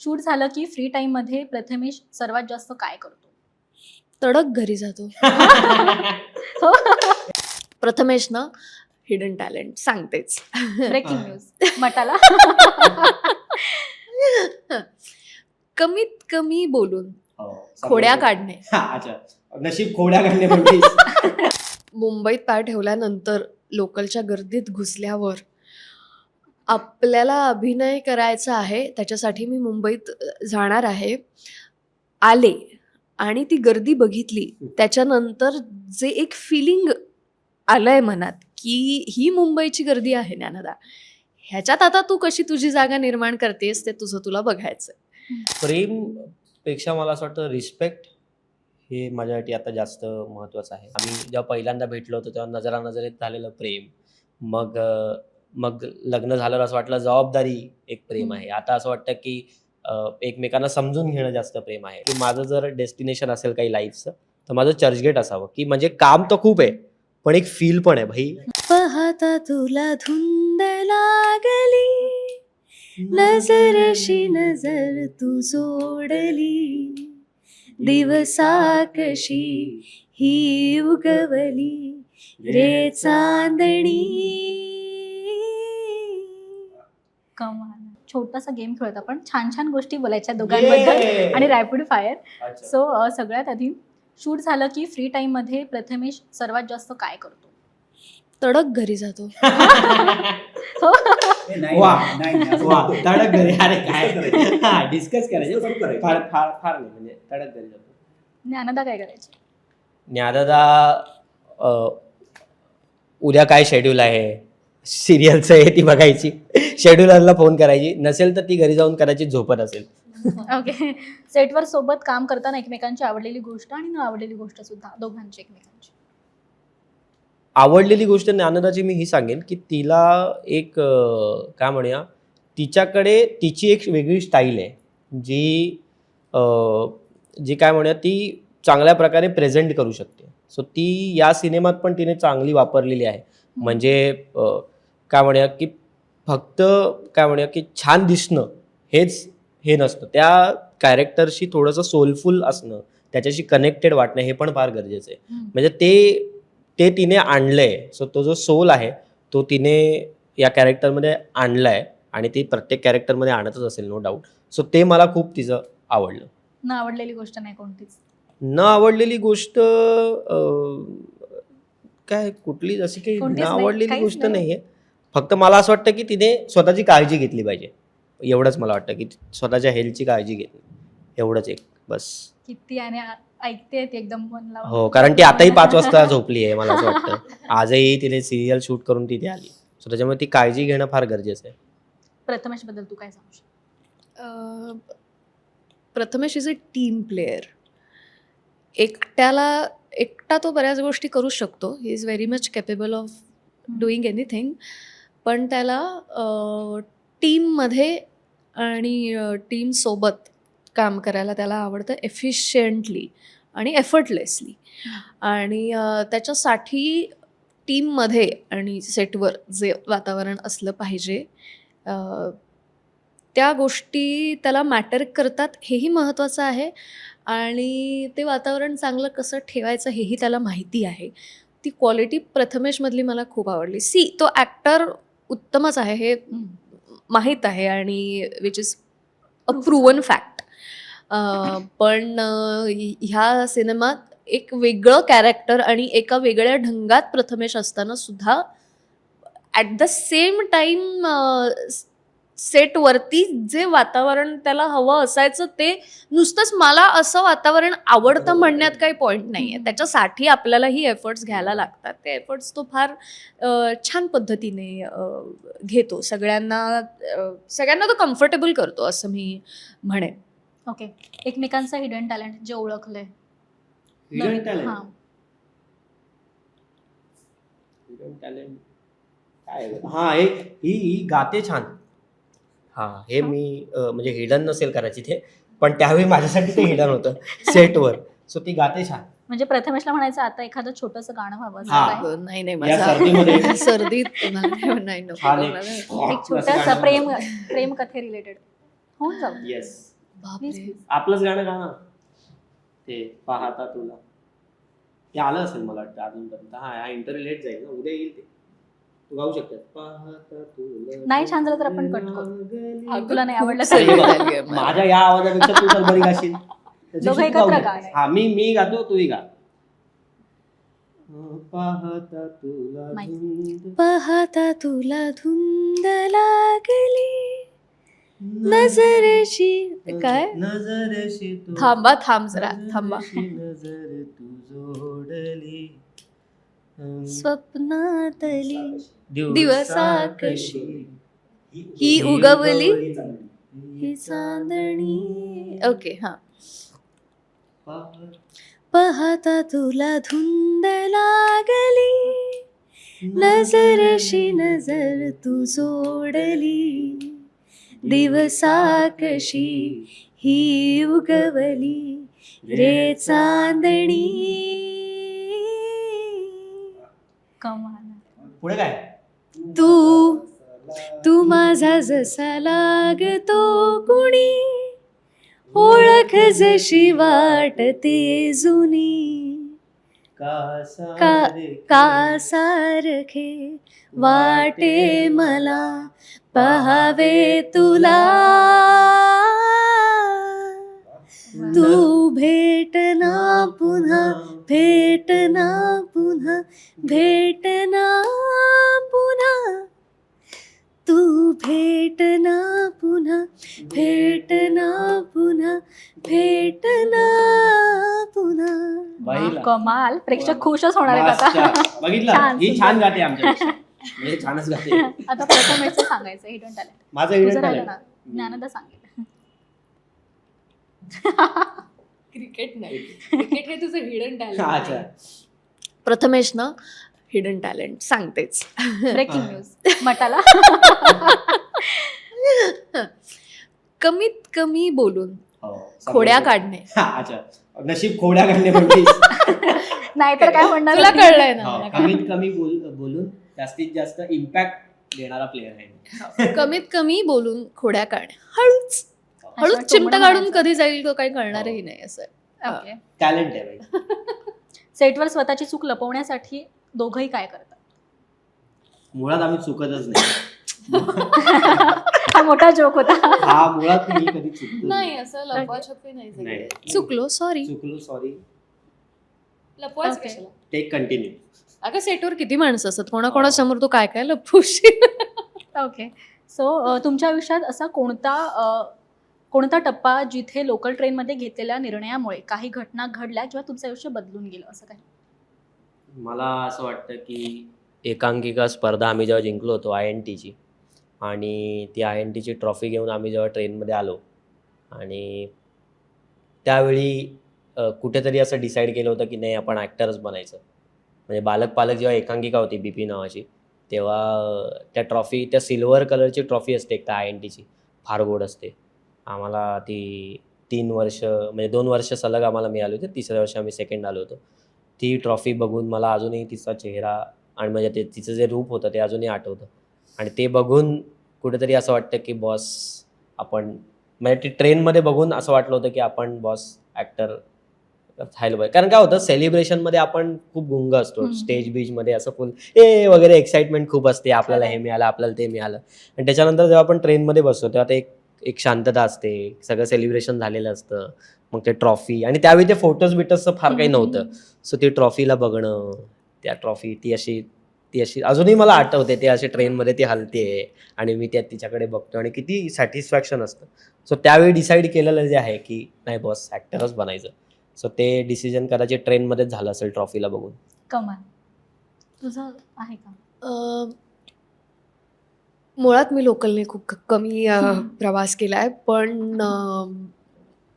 Shoot झालं की free टाइममध्ये प्रथमेश सर्वात जास्त काय करतो? तडक घरी जातो. हो. प्रथमेश ना हिडन टॅलेंट सांगतेच. ब्रेकिंग न्यूज मटाला. कमीत कमी बोलून हो, खोड्या. काढणे. हा, अच्छा. नशीब खोड्या काढणे मुंबईत पाय ठेवल्यानंतर लोकलच्या गर्दीत घुसल्यावर आपल्याला अभिनय करायचा आहे त्याच्यासाठी मी मुंबईत जाणार आहे. आले आणि ती गर्दी बघितली. त्याच्यानंतर जे एक फिलिंग आलंय मनात की ही मुंबईची गर्दी आहे ज्ञानदा. ह्याच्यात आता तू कशी तुझी जागा निर्माण करतेस ते तुझं तुला बघायचं प्रेमपेक्षा मला असं वाटतं रिस्पेक्ट हे माझ्यासाठी आता जास्त महत्त्वाचं आहे. आम्ही जेव्हा पहिल्यांदा भेटलो होतो तेव्हा नजरा नजरेत झालेलं प्रेम. मग मग लग्न झालं असं वाटलं जबाबदारी एक प्रेम आहे. आता असं वाटतं की एकमेकांना समजून घेणं जास्त प्रेम आहे. की माझं जर डेस्टिनेशन असेल काही लाईफचं तर माझं चर्चगेट असावं. की म्हणजे काम तर खूप आहे पण एक फील पण आहे भाई. पाहता तुला धुंद लागली नजरशी नजर तू जोडली. दिवसा कशी ही उगवली रे चांदणी. कमाल. छोटासा गेम खेळत आपण छान छान गोष्टी बोलायच्या दोघांबद्दल. आणि रॅपिड फायर. सो सगळ्यात आधी शूट झालं की फ्री टाइममध्ये प्रथमेश सर्वात जास्त काय करतो? तडक घरी जातो. हो. तडक घरी अरे काय? डिस्कस करायचे. पण फार फार फार नाही म्हणजे तडक घरी जातो. ज्ञानदा काय करायचे? ज्ञानदा उद्या काय शेड्यूल आहे? सिरियलचं आहे ती बघायची. शेड्युलरला फोन करायची. नसेल तर ती घरी जाऊन करायची झोपत असेल. ओके. सेटवर सोबत काम करताना एकमेकांची आवडलेली गोष्ट आणि न आवडलेली गोष्ट सुद्धा दोघांची एकमेकांची. आवडलेली गोष्ट ज्ञानदाची मी ही सांगेन की तिला एक अ, काय म्हणूया तिच्याकडे तिची एक वेगळी स्टाईल आहे जी अ, जी काय म्हणूया ती चांगल्या प्रकारे प्रेझेंट करू शकते. सो ती या सिनेमात पण तिने चांगली वापरलेली आहे. म्हणजे अ, काय म्हणूया की फक्त काय म्हणूया की छान दिसणं हेच हे नसतं. त्या कॅरेक्टरशी थोडंसं सोलफुल असणं त्याच्याशी कनेक्टेड वाटणं हे पण फार गरजेचं आहे. म्हणजे ते ते तिने आणलंय. सो तो जो सोल आहे तो तिने या कॅरेक्टरमध्ये आणलाय आणि ती प्रत्येक कॅरेक्टरमध्ये आणतच असेल नो डाऊट सो ते मला खूप तिचं आवडलं. न आवडलेली गोष्ट नाही कोणतीच? न आवडलेली गोष्ट काय कुठली अशी काही न आवडलेली गोष्ट नाही. नाहीये. फक्त मला असं वाटतं की तिने स्वतःची काळजी घेतली पाहिजे. एवढंच मला वाटतं की स्वतःच्या हेल्थची काळजी घेतली. एवढंच एक बस. किती आणि ऐकते एकदम. हो कारण ती आताही पाच वाजता झोपली आहे मला असं वाटतं. आजही तिने सिरियल शूट करून तिथे आली. सो त्याच्यामुळे ती काळजी घेणं फार गरजेचं आहे. प्रथमेशबद्दल तू काय सांगू शकतो Prathamesh is a team player एकट्याला एकटा तो बऱ्याच गोष्टी करू शकतो. He is very much capable of doing anything पण त्याला टीममध्ये आणि टीमसोबत काम करायला त्याला आवडतं एफिशियंटली आणि एफर्टलेसली आणि त्याच्यासाठी टीममध्ये आणि सेटवर जे वातावरण असलं पाहिजे त्या गोष्टी त्याला मॅटर करतात हेही महत्त्वाचं आहे. आणि ते वातावरण चांगलं कसं ठेवायचं हेही त्याला माहिती आहे. ती क्वालिटी प्रथमेशमधली मला खूप आवडली. सी तो ॲक्टर उत्तमच आहे हे माहीत आहे आणि which is a proven fact पण ह्या सिनेमात एक वेगळं कॅरेक्टर आणि एका वेगळ्या ढंगात प्रथमेश असताना सुद्धा ॲट द सेम टाईम सेटवरती जे वातावरण त्याला हवं असायचं ते नुसतंच मला असं वातावरण आवडतं. म्हणण्यात काही पॉईंट नाही आहे. त्याच्यासाठी आपल्यालाही एफर्ट्स घ्यायला लागतात. ते एफर्ट्स तो फार छान पद्धतीने घेतो. सगळ्यांना सगळ्यांना तो कम्फर्टेबल करतो असं मी म्हणेन. ओके एकमेकांचं हिडन टॅलेंट जे ओळखलंय. हां. हा एक ही ही गाते छान. हा हे मी अं, म्हणजे हिडन नसेल करायची ते पण त्यावेळी माझ्यासाठी ते हिडन होतं सेटवर सो ती गाते छान. म्हणजे प्रथमेशला म्हणायचं आता एखादं छोटंसं गाणं हवं असं हा. काय? अ, नाही नाही या माझा सर्दीत नाही नाही नको छान एक- छोटासा प्रेम प्रेम कथे रिलेटेड होऊन जाऊ. येस बापरे. आपलंच गाणं गा ना. ते पाहता तुला. ते आलं असेल मला वाटतं अजूनपर्यंत. हा हा इंटरव्ह्यू लेट जाईल ना उद्या येईल तू. गाऊ शकतात पाहता तुला नाही छान झालं तर आपण cut करू. लागली. हा, तुला नाही आवडलं. माझ्या या आवाजापेक्षा तू तर बरी गाशील त्याच्याशी दोघं तू एकत्र गाऊ गा. शकतेस. हा मी मी गातो तूही गा पाहता तुला. धुंद पाहता तुला धुंद लागली नजरेची काय नजरेशी तू थांबा थांब जरा थांबा नजरेशी नजर तू जोडली स्वप्नातली दिवसा कशी ही उगवली ही चांदणी. ओके हा. पाहता तुला धुंद लागली. नजरशी नजर तू जोडली. दिवसा कशी ही उगवली. रे चांदणी. कमाल. पुढे काय? तू तू माझा जसा लागतो कुणी ओळख जशी वाटते जुनी. का का का सारखे वाटे मला पहावे तुला? तू भेटना पुन्हा भेटना पुन्हा भेटना पुन्हा. तू भेटना पुन्हा भेटना पुन्हा भेटना पुन्हा. कमाल. प्रेक्षक खुशच होणार आहेत आता. बघितलं? छान, ही. छान गाते आमच्या म्हणजे छानच गाते. आता सांगायचं हिडन टॅलेंट माझं तुझं इव्हेंट राहिलं ना ज्ञानदा सांगेल. क्रिकेट नाही. क्रिकेट हे तुझं हिडन अच्छा. प्रथमेश ना हिडन टॅलेंट सांगतेच. ब्रेकिंग न्यूज मटाला. कमीत कमी बोलून हो, खोड्या. काढणे. हा, अच्छा नशीब खोड्या काढणे नाहीतर काय म्हणणार तुला? कळलंय ना. हो? कमीत कमी बोल बोलून जास्तीत जास्त इम्पॅक्ट देणारा प्लेअर आहे कमीत कमी बोलून खोड्या काढणे. हळूच. हळूच चिमटा काढून. कधी जाईल तो काही कळणारही नाही असं. ओके. टॅलेंट आहे सेटवर स्वतःची चूक लपवण्यासाठी दोघंही काय करतात? मुळात आम्ही चुकतच नाही. हा मोठा जोक होता. हा मुळात मी कधी चुकतो नाही. असं लपवाछपवी नाही. चुकलो सॉरी चुकलो सॉरी Okay. कशाला? टेक कंटिन्यू अगं सेटवर किती माणसं असतात? कोणाकोणासमोर तू काय काय लपवशील? ओके सो तुमच्या आयुष्यात असा कोणता कोणता टप्पा जिथे लोकल ट्रेनमध्ये घेतलेल्या निर्णयामुळे काही घटना घडल्या किंवा तुमचं आयुष्य बदलून गेलं असं काही मला असं वाटतं की एकांकिका स्पर्धा आम्ही जेव्हा जिंकलो होतो आय एन टीची आणि ती आय एन टीची ट्रॉफी घेऊन आम्ही जेव्हा ट्रेनमध्ये आलो आणि त्यावेळी कुठेतरी असं डिसाईड केलं होतं की नाही आपण ॲक्टरच बनायचं. म्हणजे बालक पालक जेव्हा एकांकिका होती बी पी नावाची तेव्हा त्या ट्रॉफी त्या सिल्वर कलरची ट्रॉफी असते एक त्या आय एन टीची फार गोड असते. आम्हाला ती तीन वर्ष म्हणजे दोन वर्ष सलग आम्हाला मिळाली होती. तिसऱ्या वर्षी आम्ही सेकंड आलो होतो. ती ट्रॉफी बघून मला अजूनही तिचा चेहरा आणि म्हणजे ते तिचं जे रूप होतं ते अजूनही आठवतं. आणि ते बघून कुठेतरी असं वाटतं की बॉस आपण म्हणजे ती ट्रेनमध्ये बघून असं वाटलं होतं की आपण बॉस ॲक्टर व्हायला पाहिजे. कारण काय होतं सेलिब्रेशनमध्ये आपण खूप गुंग असतो. स्टेज बीजमध्ये असं फुल ए वगैरे एक्साइटमेंट खूप असते. आपल्याला हे मिळालं आपल्याला ते मिळालं. आणि त्याच्यानंतर जेव्हा आपण ट्रेनमध्ये बसतो तेव्हा ते एक एक शांतता असते सगळं सेलिब्रेशन झालेलं असतं मग ते ट्रॉफी आणि त्यावेळी ते फोटोज बिटोजचं फार काही नव्हतं. सो ती ट्रॉफीला बघणं त्या ट्रॉफी ती अशी ती अशी अजूनही मला आठवते ते अशी ट्रेनमध्ये ती हलते आणि मी त्या तिच्याकडे बघतो आणि किती सॅटिस्फॅक्शन असतं. सो त्यावेळी डिसाईड केलेलं जे आहे की नाही बॉस ॲक्टरच बनायचं. सो ते डिसिजन कदाचित ट्रेनमध्येच झालं असेल ट्रॉफीला बघून. कमाल. तुझं आहे का? अं, मुळात मी लोकलने खूप कमी अं, प्रवास केला आहे पण अं,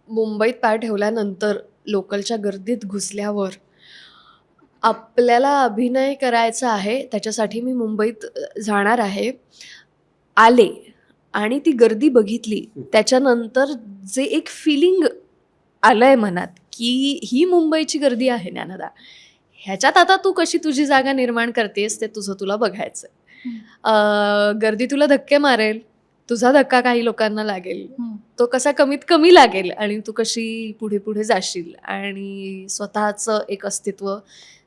मुंबईत पाय ठेवल्यानंतर लोकलच्या गर्दीत घुसल्यावर आपल्याला अभिनय करायचा आहे त्याच्यासाठी मी मुंबईत अ, जाणार आहे. आले आणि ती गर्दी बघितली त्याच्यानंतर जे एक फिलिंग आलंय मनात की ही मुंबईची गर्दी आहे ज्ञानदा. ह्याच्यात आता तू कशी तुझी जागा निर्माण करतेस ते तुझं तुला बघायचं गर्दी तुला धक्के मारेल तुझा धक्का काही लोकांना लागेल. तो कसा कमीत कमी लागेल आणि तू कशी पुढे पुढे जाशील आणि स्वतःचं एक अस्तित्व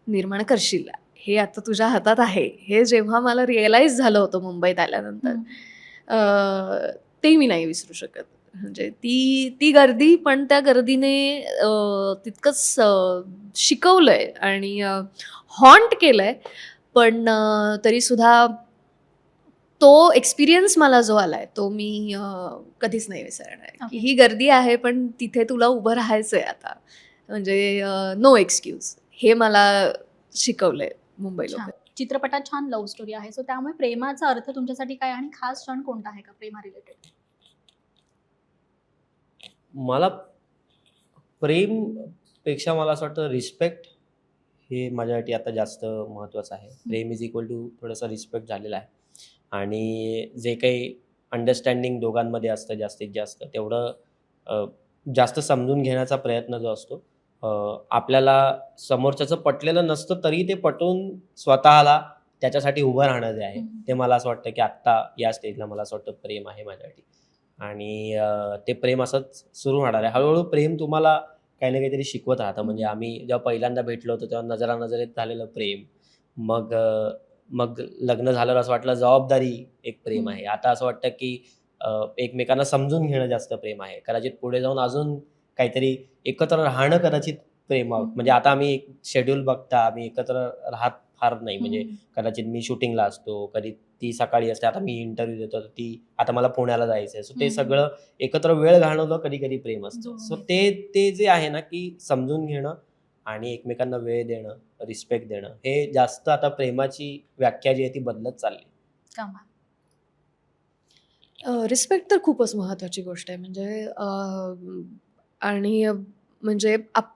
निर्माण करशील हे आता तुझ्या हातात आहे. हे जेव्हा मला रिअलाईज झालं होतं मुंबईत आल्यानंतर ते मी नाही विसरू शकत. म्हणजे ती ती गर्दी पण त्या गर्दीने तितकंच शिकवलंय आणि हॉन्ट केलंय. पण तरीसुद्धा तो एक्सपिरियन्स मला जो आलाय तो मी कधीच नाही विसरणार. की Okay. ही गर्दी आहे पण तिथे तुला उभं राहायचंय आता. म्हणजे नो एक्सक्यूज हे मला शिकवलंय मुंबई लोक. चित्रपटात छान लव्ह स्टोरी आहे. सो त्यामुळे प्रेमाचा अर्थ तुमच्यासाठी काय आणि खास क्षण कोणता आहे का प्रेमा रिलेटेड मला प्रेमपेक्षा मला असं वाटतं रिस्पेक्ट हे माझ्यासाठी आता जास्त महत्त्वाचं आहे. प्रेम इज इक्वल टू थोडंसं रिस्पेक्ट झालेलं आहे. आणि जे काही अंडरस्टँडिंग दोघांमध्ये असतं जास्तीत जास्त तेवढं जास्त समजून घेण्याचा प्रयत्न जो असतो आपल्याला समोरच्याचं पटलेलं नसतं तरी ते पटवून स्वतःला त्याच्यासाठी उभं राहणं जे आहे. ते मला असं वाटतं की आत्ता या स्टेजला मला असं वाटतं प्रेम आहे माझ्यासाठी. आणि ते प्रेम असंच सुरू होणार आहे. हळूहळू प्रेम तुम्हाला काही ना काहीतरी शिकवत राहतं. म्हणजे आम्ही जेव्हा पहिल्यांदा भेटलो होतो तेव्हा नजरा नजरेत झालेलं प्रेम. मग मग लग्न झालं असं वाटलं जबाबदारी एक प्रेम आहे. आता असं वाटतं की एकमेकांना समजून घेणं जास्त प्रेम आहे. कदाचित पुढे जाऊन अजून काहीतरी एकत्र राहणं कदाचित प्रेम आहोत. म्हणजे आता आम्ही एक शेड्यूल बघता आम्ही एकत्र राहत फार नाही. म्हणजे कदाचित मी शूटिंगला असतो कधी ती सकाळी असते आता मी इंटरव्ह्यू देतो ती आता मला पुण्याला जायचं आहे सो ते. सगळं एकत्र वेळ घालवलं कधी कधी प्रेम असतं. सो. ते ते जे आहे ना की समजून घेणं आणि एकमेकांना वेळ देणं रिस्पेक्ट देणं हे जास्त आता प्रेमाची व्याख्या जी आहे ती बदलत चालली. रिस्पेक्ट तर खूपच महत्त्वाची गोष्ट आहे. म्हणजे आणि म्हणजे आप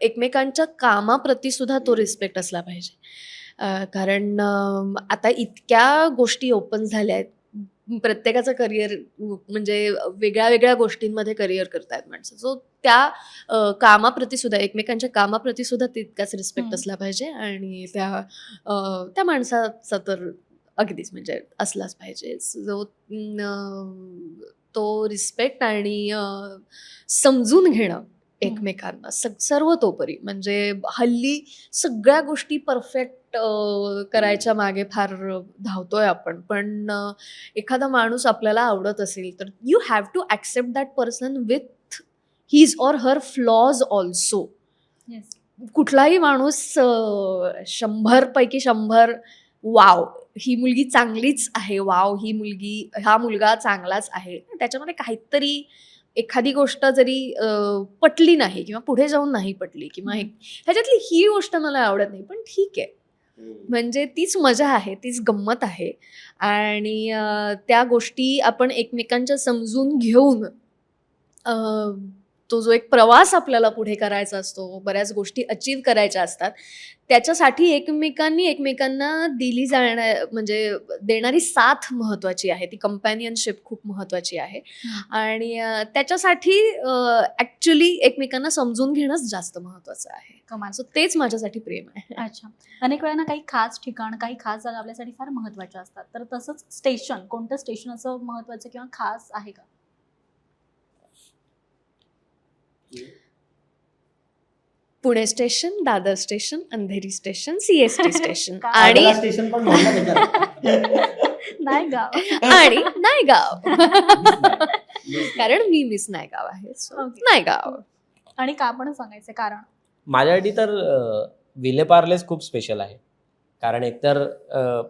एकमेकांच्या कामाप्रती सुद्धा तो रिस्पेक्ट असला पाहिजे. कारण आता इतक्या गोष्टी ओपन झाल्या आहेत. प्रत्येकाचं करिअर म्हणजे वेगळ्या वेगळ्या गोष्टींमध्ये करिअर करतायत माणसं. सो त्या कामाप्रती सुद्धा एकमेकांच्या कामाप्रती सुद्धा तितकाच रिस्पेक्ट. असला पाहिजे आणि त्या त्या माणसाचा तर अगदीच म्हणजे असलाच पाहिजे. जो तो रिस्पेक्ट आणि समजून घेणं एकमेकांना. स सर्वतोपरी. म्हणजे हल्ली सगळ्या गोष्टी परफेक्ट करायच्या मागे फार धावतोय आपण. पण एखादा माणूस आपल्याला आवडत असेल तर you have to accept that person with his or her flaws also कुठलाही माणूस अं, शंभर पैकी शंभर वाव ही मुलगी चांगलीच आहे. वाव ही मुलगी हा मुलगा चांगलाच आहे. त्याच्यामध्ये काहीतरी एखादी गोष्ट जरी पटली नाही किंवा पुढे जाऊन नाही पटली किंवा ह्याच्यातली ही गोष्ट मला आवडत नाही. पण ठीक आहे. म्हणजे तीच मजा आहे तीच गंमत आहे. आणि त्या गोष्टी आपण एकमेकांच्या समजून घेऊन तो जो एक प्रवास आपल्याला पुढे करायचा असतो बऱ्याच गोष्टी अचीव करायच्या असतात त्याच्यासाठी एकमेकांनी एकमेकांना दिली जाण्या म्हणजे देणारी साथ महत्त्वाची आहे. ती कंपॅनियनशिप खूप महत्त्वाची आहे. आणि त्याच्यासाठी ॲक्च्युली एकमेकांना समजून घेणंच जास्त महत्त्वाचं आहे. कमाल. सो तेच माझ्यासाठी प्रेम आहे. अच्छा. अनेक वेळा ना काही खास ठिकाण काही खास जागा आपल्यासाठी फार महत्त्वाच्या असतात. तर तसंच स्टेशन कोणतं स्टेशन असं महत्वाचं किंवा खास आहे का? Pune station Dadar station Andheri station CST station? आणि स्टेशन पण म्हणलं त्याच्यात. नाही गाव आणि नायगाव कारण मी मिस नायगाव आहे Okay. नायगाव आणि का पण सांगायचं कारण माझ्यासाठी तर अं, विलेपार्लेच खूप स्पेशल आहे कारण एकतर अं,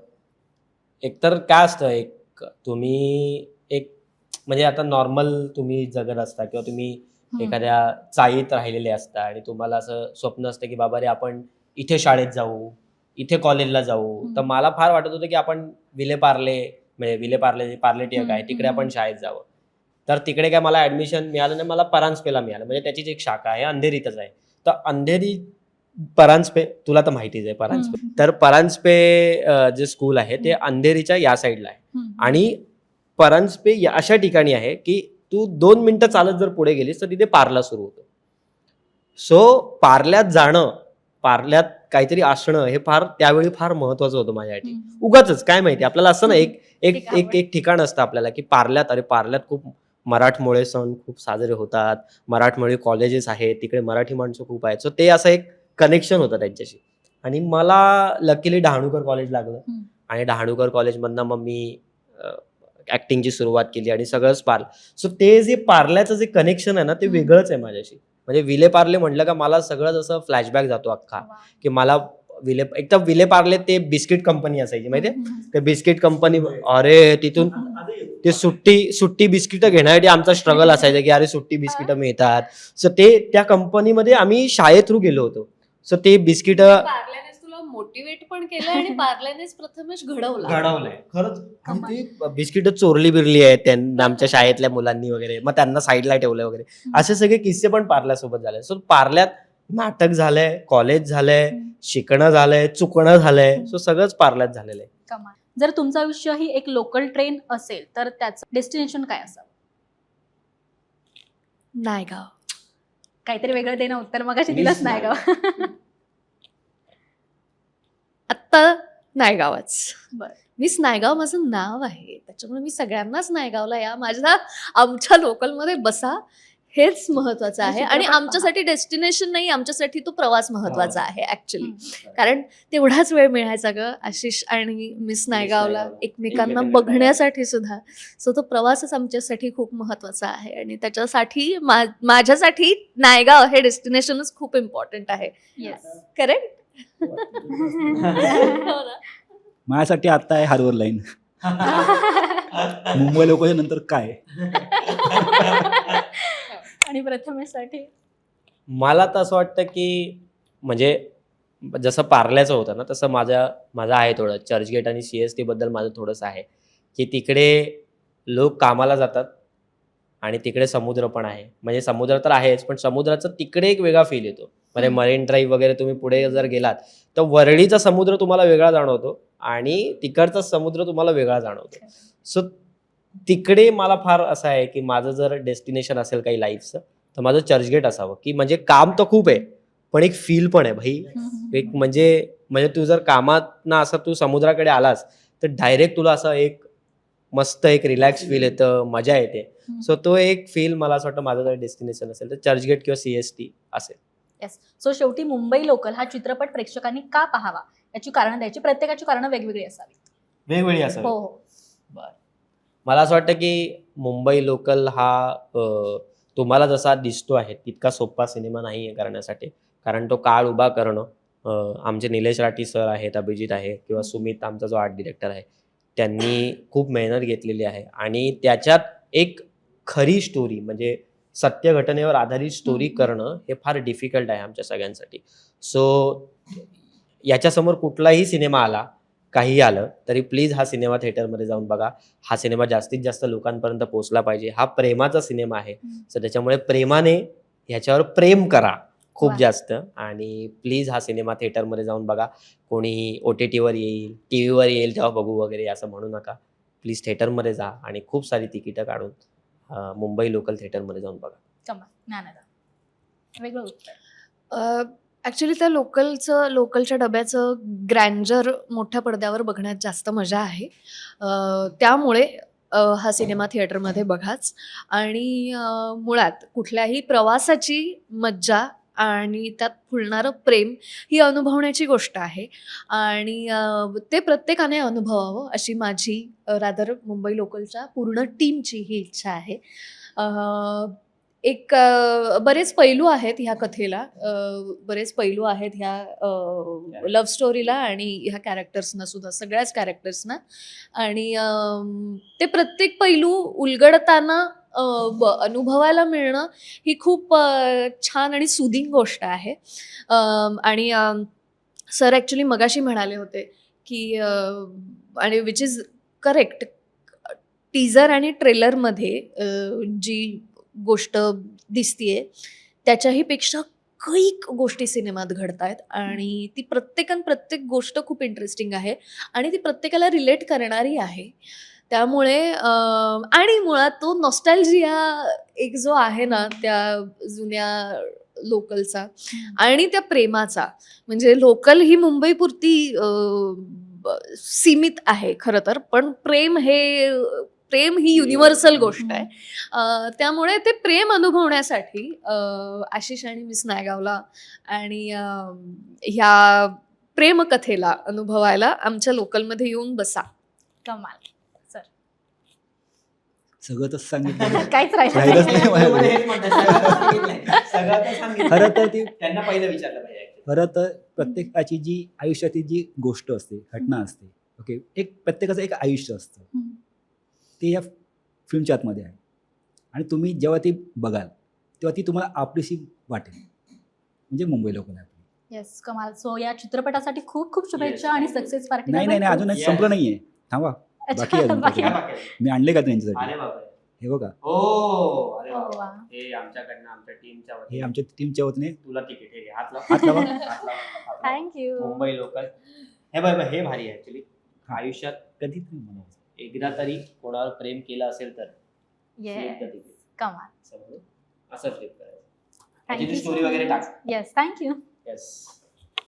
एकतर काय असतं एक तुम्ही एक म्हणजे आता नॉर्मल तुम्ही जगत असता किंवा तुम्ही. एखाद्या चाळीत राहिलेले असता आणि तुम्हाला असं स्वप्न असतं की बाबा रे आपण इथे शाळेत जाऊ इथे कॉलेजला जाऊ. तर मला फार वाटत होतं की आपण विलेपार्ले म्हणजे विलेपार्ले पार्ले टिळक आहे हम्म, तिकडे. आपण शाळेत जावं. तर तिकडे काय मला ऍडमिशन मिळालं नाही मला परांजपेला मिळालं. म्हणजे त्याचीच एक शाखा आहे अंधेरीतच आहे. तर अंधेरी परांजपे तुला तर माहितीच आहे परांजपे. तर परांजपे जे स्कूल आहे ते अंधेरीच्या या साईडला आहे. आणि परांजपे या अशा ठिकाणी आहे की तू दोन मिनिटं चालत जर पुढे गेलीस तर तिथे पार्ला सुरू होतो. सो पार्ल्यात जाणं पार्ल्यात काहीतरी असणं हे फार त्यावेळी फार महत्वाचं होतं माझ्यासाठी. उगाच काय माहिती? आपल्याला असं ना एक एक एक एक ठिकाण असतं आपल्याला की पार्ल्यात अरे पार्ल्यात खूप मराठमोळे सण खूप साजरे होतात. मराठमोळे कॉलेजेस आहेत तिकडे मराठी माणसं खूप आहेत. सो ते असं एक कनेक्शन होतं त्यांच्याशी. आणि मला लकीली डहाणूकर कॉलेज लागलं. आणि डहाणूकर कॉलेजमधनं मग मी ऍक्टिंगची सुरुवात केली आणि सगळंच पार सो ते जे पार्ल्याचं जे कनेक्शन आहे ना ते. वेगळंच आहे माझ्याशी. म्हणजे विले पार्ले म्हटलं का मला सगळं जसं फ्लॅशबॅक जातो अख्खा. की मला विले एक तर विले पार्ले ते बिस्किट कंपनी असायची माहितीये? बिस्किट कंपनी अरे तिथून ते सुट्टी सुट्टी बिस्किट घेण्यासाठी आमचा स्ट्रगल असायचा की अरे सुट्टी बिस्किट मिळतात. सो ते त्या कंपनीमध्ये आम्ही शाळे थ्रू गेलो होतो. सो ते बिस्किट मोटिवेट पण केलं आणि पार्ल्यानेच प्रथमच घडवलं. घडवलंय. खरंच. आणि ते बिस्किट चोरली बिरली आहेत त्यांना आमच्या शाळेतल्या मुलांनी वगैरे. मग त्यांना साईडला ठेवलं वगैरे. असे सगळे किस्से पण पार्ल्यासोबत झाले. सो पार्ल्यात नाटक झालंय कॉलेज झालंय. शिकणं झालंय चुकणं झालंय. सो सगळंच पार्ल्यात झालेलं आहे. कमाल. जर तुमचं आयुष्य ही एक लोकल ट्रेन असेल तर त्याचं डेस्टिनेशन काय असावं नायगाव. काहीतरी वेगळं देणं उत्तर मग मीच दिलंच नाही आत्ता नायगावच. बरं. मीच नायगाव माझं नाव आहे. त्याच्यामुळे मी सगळ्यांनाच नायगावला या. माझ्या आमच्या लोकलमध्ये बसा हेच महत्वाचं आहे. आणि चित्रपट आमच्यासाठी डेस्टिनेशन नाही आमच्यासाठी तो प्रवास महत्त्वाचा आहे ऍक्च्युली कारण तेवढाच वेळ मिळायचा ग आशिष आणि मिस नायगावला. एकमेकांना बघण्यासाठी सुद्धा. सो तो प्रवासच आमच्यासाठी खूप महत्त्वाचा आहे. आणि त्याच्यासाठी माझ्यासाठी नायगाव हे डेस्टिनेशनच खूप इम्पॉर्टंट आहे. माझ्यासाठी आता आहे हार्बर लाईन मुंबई लोकांच्या नंतर काय? आणि प्रथमेशसाठी मला तर असं वाटतं की म्हणजे जसं पार्ल्याचं होतं ना तसं माझ्या माझं आहे थोडं. चर्चगेट आणि सी एस टी बद्दल माझं थोडंसं आहे. की तिकडे लोक कामाला जातात आणि तिकडे समुद्र पण आहे. म्हणजे समुद्र तर आहेच पण समुद्राचा तिकडे एक वेगळा फील येतो. म्हणजे. मरीन ड्राईव्ह वगैरे तुम्ही पुढे जर गेलात तर वरळीचा समुद्र तुम्हाला वेगळा जाणवतो आणि तिकडचा समुद्र तुम्हाला वेगळा जाणवतो. सो तिकडे मला फार असं आहे की माझं जर डेस्टिनेशन असेल काही लाईफचं तर माझं चर्चगेट असावं. की म्हणजे काम तर खूप आहे पण एक फील पण आहे भाई. एक म्हणजे म्हणजे तू जर कामात ना असं तू समुद्राकडे आलास तर डायरेक्ट तुला असं एक मस्त एक रिलॅक्स फील येतं मजा येते. सो तो एक फील मला असं वाटतं माझं जर डेस्टिनेशन असेल तर चर्चगेट किंवा सीएसटी असेल. येस सो शेवटी मुंबई लोकल हा चित्रपट प्रेक्षकांनी का पाहावा? याची कारण द्यायची. प्रत्येकाची कारणं वेगवेगळी असावी. वेगवेगळी हो असावी हो मला असं वाटतं की मुंबई लोकल हा अ, तुम्हाला जसा दिसतो आहे तितका सोपा सिनेमा नाही आहे करण्यासाठी. कारण तो काळ उभा करणं अ, आमचे निलेश राठी सर आहेत अभिजित आहे किंवा सुमित आमचा जो आर्ट डिरेक्टर आहे त्यांनी खूप मेहनत घेतलेली आहे. आणि त्याच्यात एक खरी स्टोरी म्हणजे सत्य घटनेवर आधारित स्टोरी. करणं हे फार डिफिकल्ट आहे आमच्या सगळ्यांसाठी. सो याच्यासमोर कुठलाही सिनेमा आला काही आलं तरी प्लीज हा सिनेमा थिएटरमध्ये जाऊन बघा. हा सिनेमा जास्तीत जास्त लोकांपर्यंत पोहोचला पाहिजे. हा प्रेमाचा सिनेमा आहे. सो त्याच्यामुळे प्रेमाने ह्याच्यावर प्रेम करा. खूप. जास्त. आणि प्लीज हा सिनेमा थिएटरमध्ये जाऊन बघा. कोणी ओ टी टीवर येईल टी व्हीवर येईल तेव्हा बघू वगैरे असं म्हणू नका. प्लीज थिएटरमध्ये जा आणि खूप सारी तिकीटं काढून अं, मुंबई लोकल थिएटरमध्ये जाऊन बघा. कमाल ज्ञानदा वेगळं उत्तर. ॲक्च्युली त्या लोकलचं लोकलच्या डब्याचं ग्रँजर मोठ्या पडद्यावर बघण्यात जास्त मजा आहे. अ, त्यामुळे हा सिनेमा थिएटरमध्ये बघाच. आणि मुळात कुठल्याही प्रवासाची मज्जा आणि त्यात फुलणारं प्रेम ही अनुभवण्याची गोष्ट आहे. आणि ते प्रत्येकाने अनुभवावं अशी माझी रादर मुंबई लोकलच्या पूर्ण टीमची ही इच्छा आहे. एक बरेच पैलू आहेत ह्या कथेला. बरेच पैलू आहेत ह्या लव्ह स्टोरीला आणि ह्या कॅरेक्टर्सना सुद्धा सगळ्याच कॅरेक्टर्सना आणि ते प्रत्येक पैलू उलगडताना अनुभवायला मिळणं ही खूप छान आणि सुदिंग गोष्ट आहे. आणि सर ॲक्च्युली मगाशी म्हणाले होते की आणि विच इज करेक्ट टीजर आणि ट्रेलरमध्ये जी गोष्ट दिसतीये त्याच्याही पेक्षा कैक गोष्टी सिनेमात घडत आहेत आणि ती प्रत्येकान प्रत्येक गोष्ट खूप इंटरेस्टिंग आहे आणि ती प्रत्येकाला रिलेट करणारी आहे. त्यामुळे आणि मुळात तो नॉस्टॅल्जिया एक जो आहे ना त्या जुन्या लोकलचा आणि त्या प्रेमाचा. म्हणजे लोकल ही मुंबईपुरती सीमित आहे खरं तर पण प्रेम हे प्रेम ही युनिव्हर्सल गोष्ट आहे. त्यामुळे ते प्रेम अनुभवण्यासाठी आशिष आणि मिस नायगावला आणि ह्या प्रेमकथेला अनुभवायला आमच्या लोकलमध्ये येऊन बसा. कमाल. सगळं तर सांगितलं काहीच राहिलं राहिलंच नाही. माझ्याकडे. खरं तर ती त्यांना पहिलं विचारलं पाहिजे. खरं तर प्रत्येकाची जी आयुष्यातील जी गोष्ट असते घटना असते ओके एक प्रत्येकाचं एक आयुष्य असतं. ते या फिल्मच्या आतमध्ये आहे आणि तुम्ही जेव्हा ती बघाल तेव्हा ती तुम्हाला आपलीशी वाटेल म्हणजे मुंबई लोकल आहे आपली. येस कमाल सो या चित्रपटासाठी खूप खूप शुभेच्छा. आणि सक्सेस पार्टी नाही नाही नाही अजून. संपलं नाहीये थांबा बाकी आहे अजून बाकी काय आहे. बाकी आहे? मी आणले का त्यांच्यासाठी? अरे बापरे. हे बघा. हो अरे हो. वा. हे आमच्याकडनं आमच्या टीमच्या हे वतीने आमच्या टीमच्या वतीने. तुला तिकीट हे घे. हात लाव. हात लावा. हात लाव, हात लाव. थँक्यू मुंबई लोकल हे बघ बघ, हे भारी आहे ऍक्च्युली आयुष्यात कधीतरी म्हणायचं एकदा तरी कोणावर प्रेम केलं असेल तर. Flip the yes ticket. कमाल समजलं? असं फ्लिप करायचं. थँक्यू स्टोरी वगैरे टाक. Yes thank you yes